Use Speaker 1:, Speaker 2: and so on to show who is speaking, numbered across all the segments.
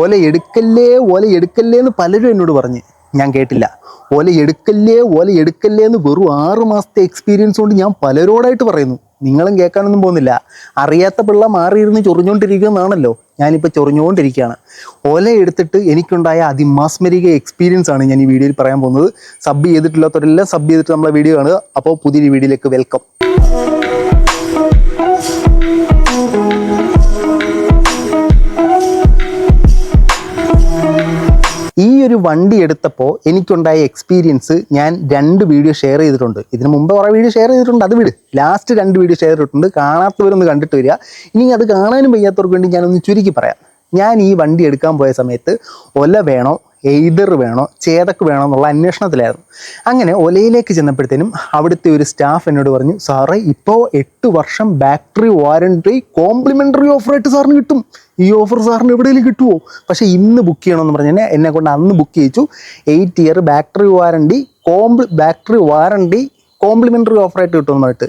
Speaker 1: ഓല എടുക്കല്ലേ ഓല എടുക്കല്ലേ എന്ന് പലരും എന്നോട് പറഞ്ഞ്. ഞാൻ കേട്ടില്ല. ഓല എടുക്കല്ലേ ഓല എടുക്കല്ലേ എന്ന് വെറും ആറ് മാസത്തെ എക്സ്പീരിയൻസ് കൊണ്ട് ഞാൻ പലരോടായിട്ട് പറയുന്നു. നിങ്ങളും കേൾക്കാനൊന്നും പോകുന്നില്ല. അറിയാത്ത പിള്ള മാറിയിരുന്ന് ചൊറിഞ്ഞുകൊണ്ടിരിക്കുന്നതാണല്ലോ ഞാനിപ്പോൾ ചൊറിഞ്ഞുകൊണ്ടിരിക്കുകയാണ് ഓല എടുത്തിട്ട് എനിക്കുണ്ടായ അതിമാസ്മരിക എക്സ്പീരിയൻസ് ആണ് ഞാൻ ഈ വീഡിയോയിൽ പറയാൻ പോകുന്നത്. സബ് ചെയ്തിട്ടില്ലാത്തവരെല്ലാം സബ് ചെയ്തിട്ട് നമ്മളെ വീഡിയോ കാണുക. അപ്പോൾ പുതിയൊരു വീഡിയോയിലേക്ക് വെൽക്കം ഈ ഒരു വണ്ടി എടുത്തപ്പോൾ എനിക്കുണ്ടായ എക്സ്പീരിയൻസ് ഞാൻ രണ്ട് വീഡിയോ ഷെയർ ചെയ്തിട്ടുണ്ട്. ഇതിന് മുമ്പ് കുറേ വീഡിയോ ഷെയർ ചെയ്തിട്ടുണ്ട്. അത് വിട്. ലാസ്റ്റ് രണ്ട് വീഡിയോ ഷെയർ ചെയ്തിട്ടുണ്ട് കാണാത്തവരൊന്ന് കണ്ടിട്ട് വരിക. ഇനി അത് കാണാനും വയ്യാത്തവർക്ക് വേണ്ടി ഞാനൊന്ന് ചുരുക്കി പറയാം. ഞാൻ ഈ വണ്ടി എടുക്കാൻ പോയ സമയത്ത് ഒല വേണോ എയ്തർ വേണോ ചേതക്ക് വേണോ എന്നുള്ള അന്വേഷണത്തിലായിരുന്നു. അങ്ങനെ ഒലയിലേക്ക് ചെന്നപ്പോഴത്തേനും അവിടുത്തെ ഒരു സ്റ്റാഫ് എന്നോട് പറഞ്ഞു സാറേ ഇപ്പോൾ എട്ട് വർഷം ബാറ്ററി വാറണ്ടി കോംപ്ലിമെന്ററി ഓഫറായിട്ട് സാറിന് കിട്ടും. ഈ ഓഫർ സാറിന് എവിടെയെങ്കിലും കിട്ടുമോ പക്ഷേ ഇന്ന് ബുക്ക് ചെയ്യണമെന്ന് പറഞ്ഞു തന്നെ എന്നെ കൊണ്ട് അന്ന് ബുക്ക് ചെയ്യിച്ചു. Eight year battery warranty compli battery warranty complimentary ഓഫറായിട്ട് കിട്ടുമെന്ന് പറഞ്ഞിട്ട്.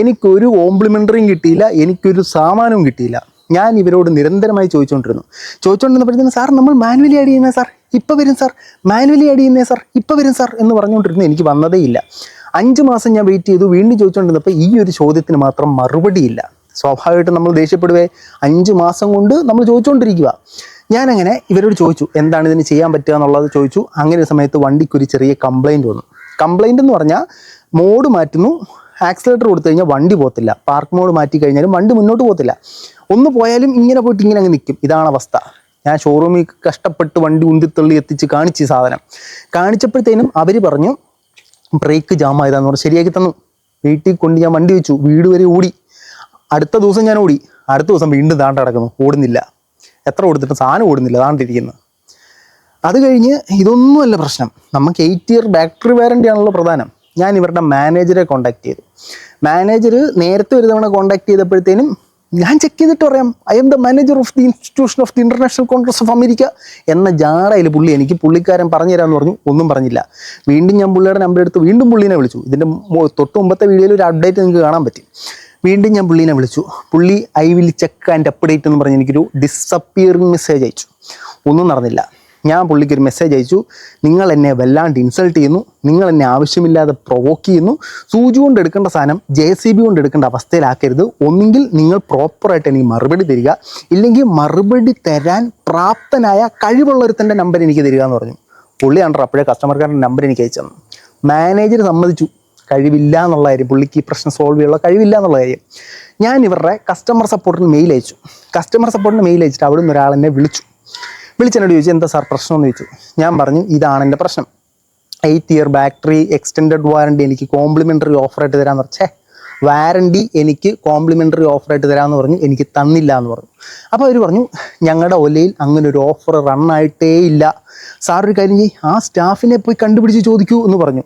Speaker 1: എനിക്കൊരു കോംപ്ലിമെന്ററിയും കിട്ടിയില്ല എനിക്കൊരു സാമാനവും കിട്ടിയില്ല. ഞാൻ ഇവരോട് നിരന്തരമായി ചോദിച്ചുകൊണ്ടിരുന്നു. ചോദിച്ചുകൊണ്ടിരുന്നപ്പോഴത്തേനും സാർ നമ്മൾ മാനുവലി ആഡ് ചെയ്യുന്നത് സാർ? ഇപ്പം വരും സാർ. മാനുവലി ആഡ് ചെയ്യുന്നത് സാർ. ഇപ്പം വരും സാർ എന്ന് പറഞ്ഞുകൊണ്ടിരുന്നു എനിക്ക് വന്നതേ ഇല്ല. അഞ്ച് മാസം ഞാൻ വെയിറ്റ് ചെയ്തു. വീണ്ടും ചോദിച്ചുകൊണ്ടിരുന്നപ്പോൾ ഈ ഒരു ചോദ്യത്തിന് മാത്രം മറുപടിയില്ല സ്വാഭാവികമായിട്ടും നമ്മൾ ദേഷ്യപ്പെടുവേ. അഞ്ച് മാസം കൊണ്ട് നമ്മൾ ചോദിച്ചുകൊണ്ടിരിക്കുക ഞാനങ്ങനെ ഇവരോട് ചോദിച്ചു എന്താണ് ഇതിന് ചെയ്യാൻ പറ്റുക എന്നുള്ളത്? ചോദിച്ചു. അങ്ങനെ ഒരു സമയത്ത് വണ്ടിക്ക് ഒരു ചെറിയ കംപ്ലൈന്റ് വന്നു. കംപ്ലൈന്റ് എന്ന് പറഞ്ഞാൽ മോഡ് മാറ്റുന്നു. ആക്സിലേറ്റർ കൊടുത്തു കഴിഞ്ഞാൽ വണ്ടി പോത്തില്ല പാർക്ക് മോഡ് മാറ്റി കഴിഞ്ഞാലും വണ്ടി മുന്നോട്ട് പോകത്തില്ല. ഒന്ന് പോയാലും ഇങ്ങനെ പോയിട്ട് ഇങ്ങനെ അങ്ങ് നിൽക്കും ഇതാണ് അവസ്ഥ. ഞാൻ ഷോറൂമിൽ കഷ്ടപ്പെട്ട് വണ്ടി ഉന്തിത്തള്ളി എത്തിച്ച് കാണിച്ച് സാധനം. കാണിച്ചപ്പോഴത്തേനും അവർ പറഞ്ഞു ബ്രേക്ക് ജാം ആയതാന്ന് പറഞ്ഞു. ശരിയാക്കി തന്നു. വീട്ടിൽ കൊണ്ട് ഞാൻ വണ്ടി വെച്ചു. വീട് വരെ ഓടി. അടുത്ത ദിവസം ഞാൻ ഓടി. അടുത്ത ദിവസം വീണ്ടും താണ്ട കിടക്കുന്നു. ഓടുന്നില്ല. എത്ര ഓടുത്തിട്ടും സാധനം ഓടുന്നില്ല. താണ്ടിരിക്കുന്നു അത് കഴിഞ്ഞ് ഇതൊന്നുമല്ല പ്രശ്നം. നമുക്ക് എയ്റ്റ് ഇയർ ബാറ്ററി വാറണ്ടി ആണല്ലോ പ്രധാനം. ഞാൻ ഇവരുടെ മാനേജറെ കോൺടാക്ട് ചെയ്തു. മാനേജർ നേരത്തെ ഒരു തവണ കോൺടാക്ട് ചെയ്തപ്പോഴത്തേനും ഞാൻ ചെക്ക് ചെയ്തിട്ട് പറയാം. I'm the manager of the Institution of the International Congress of America എന്ന ജാറയിൽ പുള്ളി എനിക്ക് പുള്ളിക്കാരൻ പറഞ്ഞു തരാമെന്ന് പറഞ്ഞു. ഒന്നും പറഞ്ഞില്ല. വീണ്ടും ഞാൻ പുള്ളിയുടെ നമ്പർ എടുത്ത് വീണ്ടും പുള്ളീനെ വിളിച്ചു. ഇതിന്റെ തൊട്ട് മുമ്പത്തെ വീഡിയോയിൽ ഒരു അപ്ഡേറ്റ് നിങ്ങൾക്ക് കാണാൻ പറ്റും. വീണ്ടും ഞാൻ പുള്ളീനെ വിളിച്ചു. പുള്ളി I will check and update എന്ന് പറഞ്ഞ് എനിക്കൊരു ഡിസപ്പിയറിംഗ് മെസ്സേജ് അയച്ചു. ഒന്നും നടന്നില്ല. ഞാൻ പുള്ളിക്ക് ഒരു മെസ്സേജ് അയച്ചു. നിങ്ങൾ എന്നെ വല്ലാണ്ട് ഇൻസൾട്ട് ചെയ്യുന്നു. നിങ്ങൾ എന്നെ ആവശ്യമില്ലാതെ പ്രൊവോക്ക് ചെയ്യുന്നു. സൂചി കൊണ്ട് എടുക്കേണ്ട സാധനം ജെ സി ബി കൊണ്ട് എടുക്കേണ്ട അവസ്ഥയിലാക്കരുത്. ഒന്നുകിൽ നിങ്ങൾ പ്രോപ്പറായിട്ട് എനിക്ക് മറുപടി തരിക. ഇല്ലെങ്കിൽ മറുപടി തരാൻ പ്രാപ്തനായ കഴിവുള്ളൊരുത്തന്റെ നമ്പർ എനിക്ക് തരിക എന്ന് പറഞ്ഞു. പുള്ളിയാണ് അപ്പോഴേ കസ്റ്റമർ കെയറിന്റെ നമ്പർ എനിക്ക് അയച്ചു മാനേജർ സമ്മതിച്ചു. കഴിവില്ല എന്നുള്ള കാര്യം പുള്ളിക്ക് ഈ പ്രശ്നം സോൾവ് ചെയ്യാനുള്ള കഴിവില്ല എന്നുള്ള കാര്യം. ഞാൻ ഇവരുടെ കസ്റ്റമർ സപ്പോർട്ടിന് മെയിൽ അയച്ചു. കസ്റ്റമർ സപ്പോർട്ടിന് മെയിൽ അയച്ചിട്ട് അവിടെ നിന്ന് ഒരാളെന്നെ വിളിച്ചു. വിളിച്ചെന്നോട് ചോദിച്ചു എന്താ സാർ പ്രശ്നം എന്ന് ചോദിച്ചു? ഞാൻ പറഞ്ഞു ഇതാണ് എന്റെ പ്രശ്നം. Eight year battery extended warranty എനിക്ക് കോംപ്ലിമെന്ററി ഓഫറായിട്ട് തരാമെന്ന് പറഞ്ഞേ. വാറണ്ടി എനിക്ക് കോംപ്ലിമെന്ററി ഓഫറായിട്ട് തരാമെന്ന് പറഞ്ഞു എനിക്ക് തന്നില്ല എന്ന് പറഞ്ഞു. അപ്പോൾ അവർ പറഞ്ഞു ഞങ്ങളുടെ ഒലയിൽ അങ്ങനെ ഒരു ഓഫർ റണ്ണായിട്ടേ ഇല്ല. സാർ ഒരു കാര്യം ചെയ്യ് ആ സ്റ്റാഫിനെ പോയി കണ്ടുപിടിച്ച് ചോദിക്കൂ എന്ന് പറഞ്ഞു.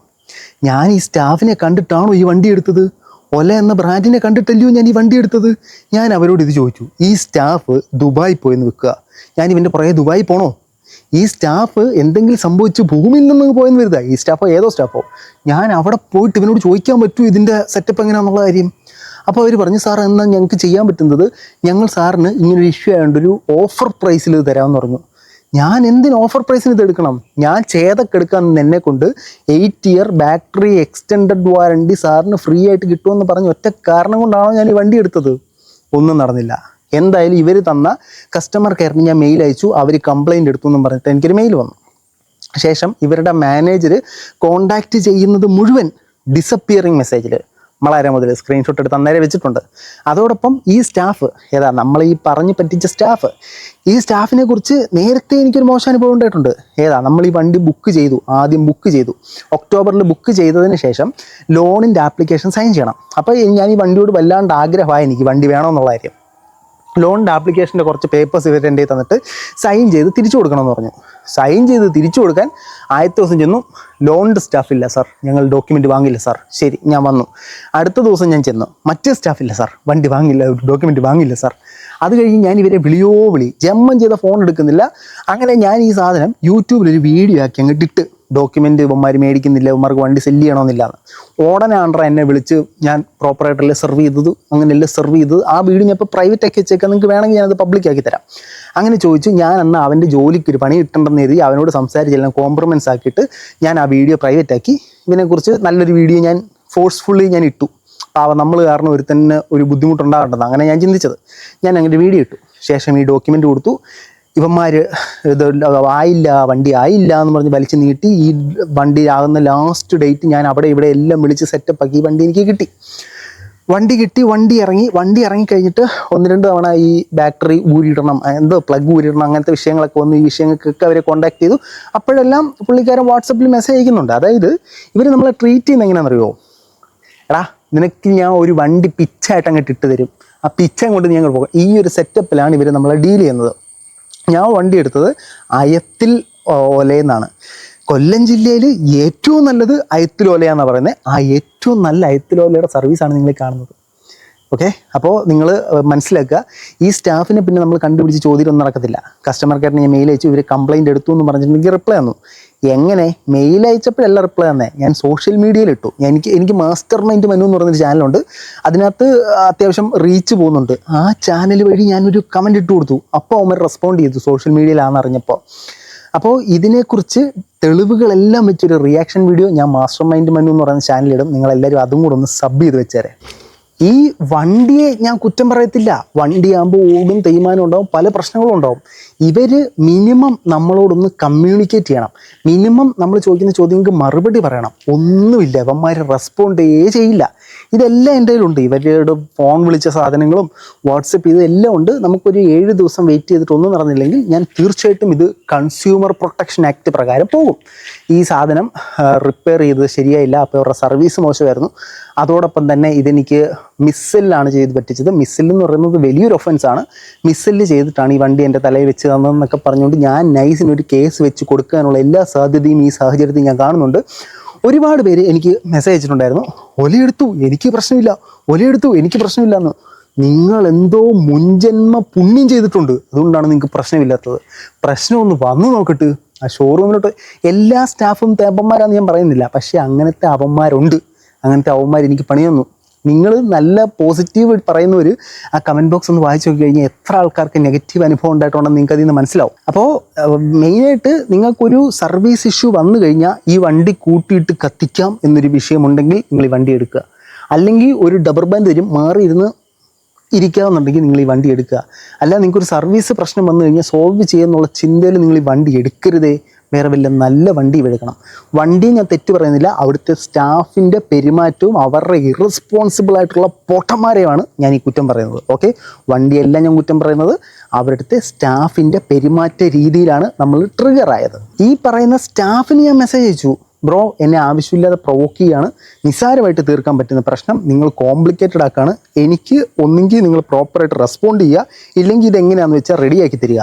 Speaker 1: ഞാൻ ഈ സ്റ്റാഫിനെ കണ്ടിട്ടാണോ ഈ വണ്ടി എടുത്തത്? ഒല എന്ന ബ്രാൻഡിനെ കണ്ടിട്ടല്ലയോ ഞാൻ ഈ വണ്ടി എടുത്തത്? ഞാൻ അവരോട് ഇത് ചോദിച്ചു. ഈ സ്റ്റാഫ് ദുബായി പോയെന്ന് വെക്കുക. ഞാൻ ഇവന്റെ പുറകെ ദുബായി പോണോ? ഈ സ്റ്റാഫ് എന്തെങ്കിലും സംഭവിച്ച് ഭൂമിയിൽ നിന്ന് പോയെന്ന് വരുതാ ഈ സ്റ്റാഫോ ഏതോ സ്റ്റാഫോ ഞാൻ അവിടെ പോയിട്ട് ഇവനോട് ചോദിക്കാൻ പറ്റൂ ഇതിന്റെ സെറ്റപ്പ് എങ്ങനെയാണെന്നുള്ള കാര്യം. അപ്പോൾ അവർ പറഞ്ഞു സാർ എന്നാൽ ഞങ്ങൾക്ക് ചെയ്യാൻ പറ്റുന്നത് ഞങ്ങൾ സാറിന് ഇങ്ങനൊരു ഇഷ്യൂ ആയതുകൊണ്ട് ഒരു ഓഫർ പ്രൈസിൽ തരാമെന്ന് പറഞ്ഞു. ഞാൻ എന്തിന് ഓഫർ പ്രൈസിന് ഇത് എടുക്കണം? ഞാൻ ചേതൊക്കെ എടുക്കാൻ എന്നെ കൊണ്ട് eight year battery extended warranty സാറിന് ഫ്രീ ആയിട്ട് കിട്ടുമെന്ന് പറഞ്ഞ ഒറ്റ കാരണം കൊണ്ടാണോ ഞാൻ ഈ വണ്ടി എടുത്തത്? ഒന്നും നടന്നില്ല. എന്തായാലും ഇവർ തന്ന കസ്റ്റമർ കെയറിന് ഞാൻ മെയിൽ അയച്ചു. അവർ കംപ്ലൈന്റ് എടുത്തു എന്നും പറഞ്ഞിട്ട് എനിക്കൊരു മെയിൽ വന്നു. ശേഷം ഇവരുടെ മാനേജർ കോണ്ടാക്ട് ചെയ്യുന്നത് മുഴുവൻ ഡിസപ്പിയറിങ് മെസ്സേജിൽ വളരെ മുതൽ സ്ക്രീൻഷോട്ട് എടുത്ത് അന്നേരം വെച്ചിട്ടുണ്ട്. അതോടൊപ്പം ഈ സ്റ്റാഫ് ഏതാ നമ്മൾ ഈ പറഞ്ഞു പറ്റിച്ച സ്റ്റാഫ് ഈ സ്റ്റാഫിനെ കുറിച്ച് നേരത്തെ എനിക്കൊരു മോശം അനുഭവം ഉണ്ടായിട്ടുണ്ട്. ഏതാ നമ്മൾ ഈ വണ്ടി ബുക്ക് ചെയ്തു ആദ്യം ബുക്ക് ചെയ്തു. ഒക്ടോബറിൽ ബുക്ക് ചെയ്തതിന് ശേഷം ലോണിന്റെ ആപ്ലിക്കേഷൻ സൈൻ ചെയ്യണം. അപ്പോൾ ഞാൻ ഈ വണ്ടിയോട് വല്ലാണ്ട് ആഗ്രഹമായി എനിക്ക് വണ്ടി വേണമെന്നുള്ള കാര്യം. ലോണിന്റെ ആപ്ലിക്കേഷന്റെ കുറച്ച് പേപ്പേഴ്സ് ഇവർ എന്റെ തന്നിട്ട് സൈൻ ചെയ്ത് തിരിച്ചു കൊടുക്കണമെന്ന് പറഞ്ഞു. സൈൻ ചെയ്ത് തിരിച്ചു കൊടുക്കാൻ ആദ്യത്തെ ദിവസം ചെന്നു. ലോണിന്റെ സ്റ്റാഫ് ഇല്ല സാർ ഞങ്ങൾ ഡോക്യുമെന്റ് വാങ്ങില്ല സാർ ശരി ഞാൻ വന്നു. അടുത്ത ദിവസം ഞാൻ ചെന്നു. മറ്റേ സ്റ്റാഫ് ഇല്ല സാർ വണ്ടി വാങ്ങില്ല ഡോക്യുമെന്റ് വാങ്ങില്ല സാർ അത് കഴിഞ്ഞ് ഞാൻ ഇവരെ വിളിയോ വിളി. ജമ്മൻ ചെയ്ത ഫോൺ എടുക്കുന്നില്ല. അങ്ങനെ ഞാൻ ഈ സാധനം യൂട്യൂബിലൊരു വീഡിയോ ആക്കി അങ്ങ് ഇട്ട് ഡോക്യുമെന്റ് ഇവന്മാർ മേടിക്കുന്നില്ല ഇവന്മാർക്ക് വണ്ടി സെല്ല് ചെയ്യണമെന്നില്ല. ഓടനാണ്ട്ര എന്നെ വിളിച്ച് ഞാൻ പ്രോപ്പറായിട്ടല്ലേ സെർവ് ചെയ്തത് അങ്ങനെയല്ലേ സെർവ് ചെയ്തത്. ആ വീട് ഞാൻ ഇപ്പോൾ പ്രൈവറ്റ് ആക്കി വെച്ചേക്കാം. നിങ്ങൾക്ക് വേണമെങ്കിൽ ഞാനത് പബ്ലിക് ആക്കി തരാം. അങ്ങനെ ചോദിച്ചു ഞാൻ അന്ന് അവന്റെ ജോലിക്ക് ഒരു പണി കിട്ടണ്ടെന്ന് എഴുതി അവനോട് സംസാരിച്ചെല്ലാം കോംപ്രമൈസ് ആക്കിയിട്ട് ഞാൻ ആ വീഡിയോ പ്രൈവറ്റ് ആക്കി. ഇതിനെക്കുറിച്ച് നല്ലൊരു വീഡിയോ ഞാൻ ഫോഴ്സ്ഫുള്ളി ഞാൻ ഇട്ടു. അപ്പോൾ നമ്മൾ കാരണം ഒരു തന്നെ ഒരു ബുദ്ധിമുട്ടുണ്ടാകേണ്ടത്. അങ്ങനെ ഞാൻ ചിന്തിച്ചത്. ഞാൻ അങ്ങനെ വീഡിയോ ഇട്ടു. ശേഷം ഈ ഡോക്യുമെന്റ് കൊടുത്തു. ഇവന്മാർ ഇത് ആയില്ല വണ്ടി ആയില്ല എന്ന് പറഞ്ഞ് വലിച്ചു നീട്ടി ഈ വണ്ടി ആകുന്ന ലാസ്റ്റ് ഡേറ്റ് ഞാൻ അവിടെ ഇവിടെ എല്ലാം വിളിച്ച് സെറ്റപ്പ് ആക്കി ഈ വണ്ടി എനിക്ക് കിട്ടി. വണ്ടി കിട്ടി വണ്ടി ഇറങ്ങി വണ്ടി ഇറങ്ങി കഴിഞ്ഞിട്ട് ഒന്ന് രണ്ട് തവണ ഈ ബാറ്ററി ഊരിയിടണം. എന്തോ പ്ലഗ് ഊരിയിടണം അങ്ങനത്തെ വിഷയങ്ങളൊക്കെ വന്നു ഈ വിഷയങ്ങൾക്കൊക്കെ അവരെ കോൺടാക്ട് ചെയ്തു. അപ്പോഴെല്ലാം പുള്ളിക്കാരൻ വാട്സപ്പിൽ മെസ്സേജ് അയക്കുന്നുണ്ട്. അതായത് ഇവർ നമ്മളെ ട്രീറ്റ് ചെയ്യുന്ന എങ്ങനെയാണെന്നറിയോ? എടാ നിനക്ക് ഞാൻ ഒരു വണ്ടി പിച്ചായിട്ട് അങ്ങോട്ട് ഇട്ട് തരും. ആ പിച്ച കൊണ്ട് ഞങ്ങൾ അങ്ങോട്ട് പോകും. ഈ ഒരു സെറ്റപ്പിലാണ് ഇവർ നമ്മളെ ഡീൽ ചെയ്യുന്നത്. ഞാൻ വണ്ടി എടുത്തത് അയത്തിൽ ഓലയെന്നാണ്. കൊല്ലം ജില്ലയിൽ ഏറ്റവും നല്ലത് അയത്തിൽ ഓലയാന്നാണ് പറയുന്നത് ആ ഏറ്റവും നല്ല അയത്തിലോലയുടെ സർവീസാണ് നിങ്ങൾ കാണുന്നത്. ഓക്കെ? അപ്പോൾ നിങ്ങൾ മനസ്സിലാക്കുക. ഈ സ്റ്റാഫിനെ പിന്നെ നമ്മൾ കണ്ടുപിടിച്ച് ചോദ്യം ഒന്നും നടക്കത്തില്ല. കസ്റ്റമർ കെയറിന് ഞാൻ മെയിൽ അയച്ചു ഇവർ കംപ്ലയിന്റ് എടുത്തു എന്ന് പറഞ്ഞിട്ടുണ്ടെങ്കിൽ റിപ്ലൈ തന്നു. എങ്ങനെ മെയിൽ അയച്ചപ്പോഴല്ല റിപ്ലൈ തന്നെ ഞാൻ സോഷ്യൽ മീഡിയയിൽ ഇട്ടു. എനിക്ക് എനിക്ക് മാസ്റ്റർ മൈൻഡ് മെനു എന്ന് പറയുന്നൊരു ചാനലുണ്ട് അതിനകത്ത് അത്യാവശ്യം റീച്ച് പോകുന്നുണ്ട്. ആ ചാനൽ വഴി ഞാനൊരു കമന്റ് ഇട്ട് കൊടുത്തു. അപ്പോൾ അവന്മാർ റെസ്പോണ്ട് ചെയ്തു സോഷ്യൽ മീഡിയയിലാണെന്ന് അറിഞ്ഞപ്പോൾ അപ്പോൾ ഇതിനെക്കുറിച്ച് തെളിവുകളെല്ലാം വെച്ചൊരു റിയാക്ഷൻ വീഡിയോ ഞാൻ മാസ്റ്റർ മൈൻഡ് മെനു എന്ന് പറയുന്ന ചാനലിടും നിങ്ങളെല്ലാവരും അതും കൂടെ ഒന്ന് സബ് ചെയ്ത് വെച്ചേരെ. ഈ വണ്ടിയെ ഞാൻ കുറ്റം പറയത്തില്ല. വണ്ടിയാകുമ്പോൾ ഓടും തേയ്മാനം ഉണ്ടാവും പല പ്രശ്നങ്ങളും ഉണ്ടാവും. ഇവർ മിനിമം നമ്മളോടൊന്ന് കമ്മ്യൂണിക്കേറ്റ് ചെയ്യണം. മിനിമം നമ്മൾ ചോദിക്കുന്ന ചോദ്യങ്ങൾക്ക് മറുപടി പറയണം. ഒന്നുമില്ല ഇവന്മാർ റെസ്പോണ്ടേ ചെയ്യില്ല. ഇതെല്ലാം എന്റെ കയ്യിലുണ്ട്. ഇവരുടെ ഫോൺ വിളിച്ച സാധനങ്ങളും വാട്സപ്പ് ചെയ്ത് എല്ലാം ഉണ്ട്. നമുക്കൊരു ഏഴ് ദിവസം വെയിറ്റ് ചെയ്തിട്ട് ഒന്നും നടന്നില്ലെങ്കിൽ ഞാൻ തീർച്ചയായിട്ടും ഇത് കൺസ്യൂമർ പ്രൊട്ടക്ഷൻ ആക്ട് പ്രകാരം പോകും. ഈ സാധനം റിപ്പയർ ചെയ്തത് ശരിയായില്ല. അപ്പോൾ അവരുടെ സർവീസ് മോശമായിരുന്നു. അതോടൊപ്പം തന്നെ ഇതെനിക്ക് മിസ്സിലാണ് ചെയ്ത് പറ്റിച്ചത്. മിസ്സിൽ എന്ന് പറയുന്നത് വലിയൊരു ഒഫൻസ് ആണ്. മിസ്സിൽ ചെയ്തിട്ടാണ് ഈ വണ്ടി എന്റെ തലയിൽ വെച്ച് തന്നതെന്നൊക്കെ പറഞ്ഞുകൊണ്ട് ഞാൻ നൈസിനൊരു കേസ് വെച്ച് കൊടുക്കാനുള്ള എല്ലാ സാധ്യതയും ഈ സാഹചര്യത്തിൽ ഞാൻ കാണുന്നുണ്ട്. ഒരുപാട് പേര് എനിക്ക് മെസ്സേജ് അയച്ചിട്ടുണ്ടായിരുന്നു. ഒലയെടുത്തു എനിക്ക് പ്രശ്നമില്ല. ഒലയെടുത്തു എനിക്ക് പ്രശ്നമില്ല എന്ന് നിങ്ങൾ എന്തോ മുൻജന്മ പുണ്യം ചെയ്തിട്ടുണ്ട്. അതുകൊണ്ടാണ് നിങ്ങൾക്ക് പ്രശ്നമില്ലാത്തത്. പ്രശ്നം ഒന്ന് വന്നു നോക്കട്ട്. ആ ഷോറൂമിലോട്ട് എല്ലാ സ്റ്റാഫും തേപ്പന്മാരാന്ന് ഞാൻ പറയുന്നില്ല. പക്ഷേ അങ്ങനത്തെ അവന്മാരുണ്ട്. അങ്ങനത്തെ അവന്മാർ എനിക്ക് പണി തന്നു നിങ്ങൾ നല്ല പോസിറ്റീവ് പറയുന്നവർ ആ കമന്റ് ബോക്സ് ഒന്ന് വായിച്ചു നോക്കി കഴിഞ്ഞാൽ എത്ര ആൾക്കാർക്ക് നെഗറ്റീവ് അനുഭവം ഉണ്ടായിട്ടുണ്ടെന്ന് നിങ്ങൾക്ക് അതിൽ നിന്ന് മനസ്സിലാവും. അപ്പോൾ മെയിനായിട്ട് നിങ്ങൾക്കൊരു സർവീസ് ഇഷ്യൂ വന്നു കഴിഞ്ഞാൽ ഈ വണ്ടി കൂട്ടിയിട്ട് കത്തിക്കാം എന്നൊരു വിഷയമുണ്ടെങ്കിൽ നിങ്ങൾ ഈ വണ്ടി എടുക്കുക. അല്ലെങ്കിൽ ഒരു ഡബർ ബാൻഡ് തരും മാറി ഇരുന്ന് ഇരിക്കാമെന്നുണ്ടെങ്കിൽ നിങ്ങൾ ഈ വണ്ടി എടുക്കുക. അല്ല നിങ്ങൾക്കൊരു സർവീസ് പ്രശ്നം വന്നു കഴിഞ്ഞാൽ സോൾവ് ചെയ്യുന്നുള്ള ചിന്തയിൽ നിങ്ങൾ ഈ വണ്ടി എടുക്കരുതേ. വേറെ വല്ല നല്ല വണ്ടി എടുക്കണം വണ്ടി ഞാൻ തെറ്റ് പറയുന്നില്ല. അവിടുത്തെ സ്റ്റാഫിന്റെ പെരുമാറ്റവും അവരുടെ ഇറസ്പോൺസിബിൾ ആയിട്ടുള്ള പൊട്ടന്മാരെയാണ് ഞാൻ ഈ കുറ്റം പറയുന്നത്. ഓക്കെ വണ്ടിയല്ല ഞാൻ കുറ്റം പറയുന്നത് അവരുടെ സ്റ്റാഫിന്റെ പെരുമാറ്റ രീതിയിലാണ് നമ്മൾ ട്രിഗർ ആയത്. ഈ പറയുന്ന സ്റ്റാഫിന് ഞാൻ മെസ്സേജ് അയച്ചു. ബ്രോ എന്നെ ആവശ്യമില്ലാതെ പ്രൊവോക്ക് ചെയ്യാണ്. നിസ്സാരമായിട്ട് തീർക്കാൻ പറ്റുന്ന പ്രശ്നം നിങ്ങൾ കോംപ്ലിക്കേറ്റഡ് ആക്കാണ്. എനിക്ക് ഒന്നുകിൽ നിങ്ങൾ പ്രോപ്പറായിട്ട് റെസ്പോണ്ട് ചെയ്യുക. ഇല്ലെങ്കിൽ ഇതെങ്ങനെയാണെന്ന് വെച്ചാൽ റെഡിയാക്കി തരിക.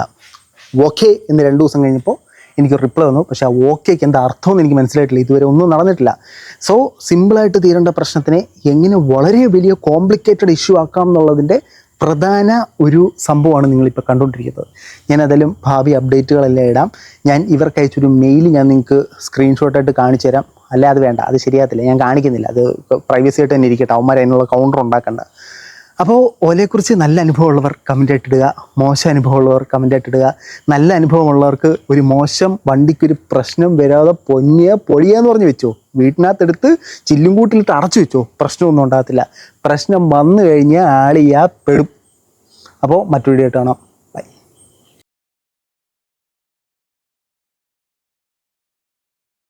Speaker 1: ഓക്കെ എന്ന് രണ്ട് ദിവസം കഴിഞ്ഞപ്പോൾ എനിക്ക് റിപ്ലൈ വന്നു പക്ഷേ ആ ഓക്കേക്ക് എന്താ അർത്ഥമെന്ന് എനിക്ക് മനസ്സിലായിട്ടില്ല. ഇതുവരെ ഒന്നും നടന്നിട്ടില്ല. സോ സിമ്പിളായിട്ട് തീരേണ്ട പ്രശ്നത്തിനെ എങ്ങനെ വളരെ വലിയ കോംപ്ലിക്കേറ്റഡ് ഇഷ്യൂ ആക്കാം എന്നുള്ളതിന്റെ പ്രധാന ഒരു സംഭവമാണ് നിങ്ങളിപ്പോൾ കണ്ടുകൊണ്ടിരിക്കുന്നത്. ഞാൻ അതിലും ഭാവി അപ്ഡേറ്റുകളെല്ലാം ഇടാം. ഞാൻ ഇവർക്ക് അയച്ചൊരു മെയിൽ ഞാൻ നിങ്ങൾക്ക് സ്ക്രീൻഷോട്ടായിട്ട് കാണിച്ചു തരാം. അല്ലാതെ വേണ്ട അത് ശരിയാകത്തില്ല. ഞാൻ കാണിക്കുന്നില്ല. അത് പ്രൈവസി ആയിട്ട് തന്നെ ഇരിക്കട്ടെ. അവന്മാർ അതിനുള്ള കൗണ്ടർ ഉണ്ടാക്കണ്ട. അപ്പോൾ ഓലയെക്കുറിച്ച് നല്ല അനുഭവമുള്ളവർ കമന്റ് ആയിട്ടിടുക. മോശം അനുഭവമുള്ളവർ കമന്റ് ആയിട്ടിടുക. നല്ല അനുഭവമുള്ളവർക്ക് ഒരു മോശം വണ്ടിക്കൊരു പ്രശ്നം വരാതെ പൊന്നിയ പൊളിയാന്ന് പറഞ്ഞ് വെച്ചോ. വീട്ടിനകത്തെടുത്ത് ചില്ലും കൂട്ടിലിട്ട് അടച്ചു വെച്ചോ. പ്രശ്നമൊന്നും ഉണ്ടാകത്തില്ല. പ്രശ്നം വന്നു കഴിഞ്ഞാൽ ആളിയാ പെടും. അപ്പോൾ മറ്റൊരു കാണാം.